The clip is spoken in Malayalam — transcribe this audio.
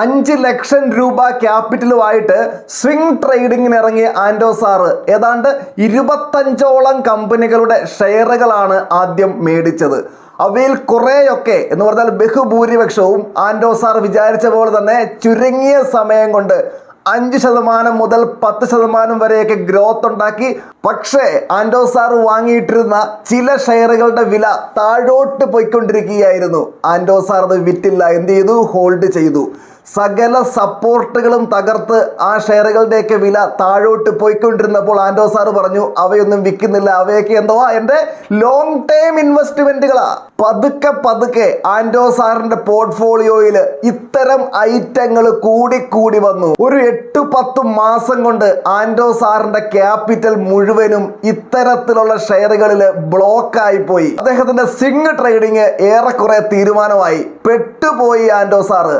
അഞ്ച് ലക്ഷം രൂപ ക്യാപിറ്റലുമായിട്ട് സ്വിംഗ് ട്രേഡിങ്ങിന് ഇറങ്ങിയ ആൻഡോ സാറ്. ഏതാണ്ട് ഇരുപത്തഞ്ചോളം കമ്പനികളുടെ ഷെയറുകളാണ് ആദ്യം മേടിച്ചത്. അവയിൽ കുറേയൊക്കെ എന്ന് പറഞ്ഞാൽ ബഹുഭൂരിപക്ഷവും ആൻഡോ സാർ വിചാരിച്ച പോലെ തന്നെ ചുരുങ്ങിയ സമയം കൊണ്ട് അഞ്ച് ശതമാനം മുതൽ പത്ത് ശതമാനം വരെയൊക്കെ ഗ്രോത്ത് ഉണ്ടാക്കി പക്ഷേ ആൻഡോ സാർ വാങ്ങിയിട്ടിരുന്ന ചില ഷെയറുകളുടെ വില താഴോട്ട് പോയിക്കൊണ്ടിരിക്കുകയായിരുന്നു. ആൻഡോ സാർ അത് വിറ്റില്ല. എന്ത് ചെയ്തു? ഹോൾഡ് ചെയ്തു. സകല സപ്പോർട്ടുകളും തകർത്ത് ആ ഷെയറുകളുടെയൊക്കെ വില താഴോട്ട് പോയിക്കൊണ്ടിരുന്നപ്പോൾ ആൻഡോ സാർ പറഞ്ഞു അവയൊന്നും വിൽക്കുന്നില്ല. അവയൊക്കെ എന്തോ എന്റെ ലോങ് ടേം ഇൻവെസ്റ്റ്മെന്റുകളാ പതുക്കെ പതുക്കെ ആൻഡോ സാറിന്റെ പോർട്ട്ഫോളിയോയിൽ ഇത്തരം ഐറ്റങ്ങൾ കൂടിക്കൂടി വന്നു. ഒരു എട്ട് പത്ത് മാസം കൊണ്ട് ആൻഡോ സാറിന്റെ ക്യാപിറ്റൽ മുഴുവനും ഇത്തരത്തിലുള്ള ഷെയറുകളിൽ ബ്ലോക്കായി പോയി അദ്ദേഹത്തിന്റെ സിംഗ് ട്രേഡിങ് ഏറെക്കുറെ തീരുമാനമായി. പെട്ടുപോയി ആൻഡോ സാറ്.